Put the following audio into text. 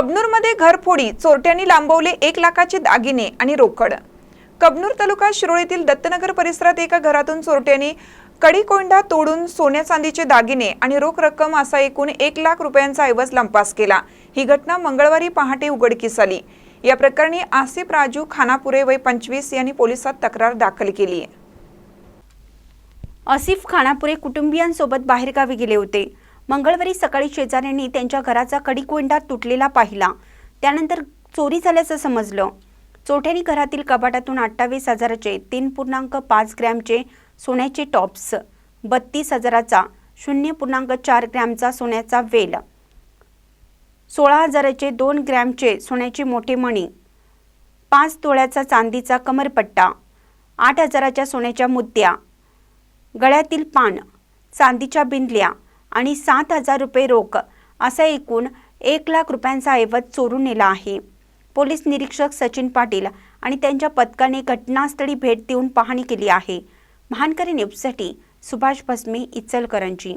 कबनूरमध्ये घरफोडी चोरट्यांनी लांबवले एक लाखाचे दागिने आणि रोकड. कबनूर तालुका शिरोळीतील दत्तनगर परिसरात एका घरातून चोरट्यांनी कडीकोंडा तोडून सोन्या चांदीचे दागिने आणि रोख रक्कम असा एकूण एक लाख रुपयांचा ऐवज लंपास केला. ही घटना मंगळवारी पहाटे उघडकीस आली. या प्रकरणी आसिफ राजू खानापुरे वय पंचवीस यांनी पोलिसात तक्रार दाखल केली. आसिफ खानापुरे कुटुंबियांसोबत बाहेरगावी गेले होते. मंगळवारी सकाळी शेजाऱ्यांनी त्यांच्या घराचा कडीकोंडा तुटलेला पाहिला. त्यानंतर चोरी झाल्याचं समजलं. चोठ्यांनी घरातील कपाटातून अठ्ठावीस हजाराचे तीन पूर्णांक पाच ग्रॅमचे सोन्याचे टॉप्स बत्तीस हजाराचा शून्य पूर्णांक चार ग्रॅमचा सोन्याचा वेल सोळा हजाराचे दोन ग्रॅमचे सोन्याचे मोठे मणी पाच तोळ्याचा चांदीचा कमरपट्टा आठ हजाराच्या सोन्याच्या मुद्द्या गळ्यातील पान चांदीच्या बिंदल्या आणि सात हजार रुपये रोख असा एकूण एक लाख रुपयांचा ऐवज चोरून नेला आहे. पोलीस निरीक्षक सचिन पाटील आणि त्यांच्या पथकाने घटनास्थळी भेट देऊन पाहणी केली आहे. महानकरी न्यूजसाठी सुभाष भस्मी इचलकरंजी.